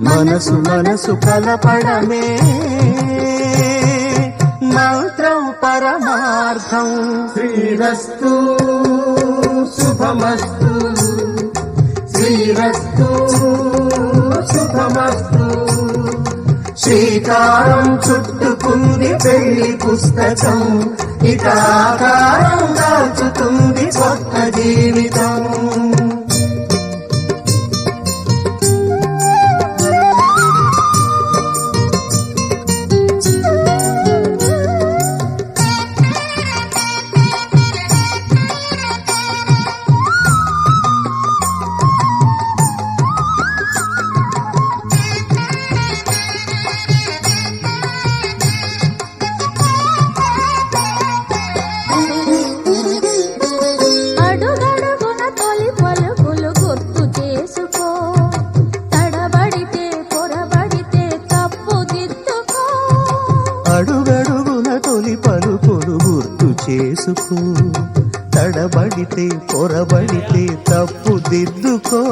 మనసు మనసు కలపడమే. మంత్రం పరమార్థం. శ్రీరస్తు శుభమస్తు. శ్రీరస్తు శుభమస్తు. శ్రీకారం చుట్టుకుంది పెళ్ళి పుస్తకం. ఇక దాచుతుంది కొత్త జీవితం. తొలి గుర్తు చేసుకో. తడబడితే పొరబడితే తప్పు దిద్దుకో.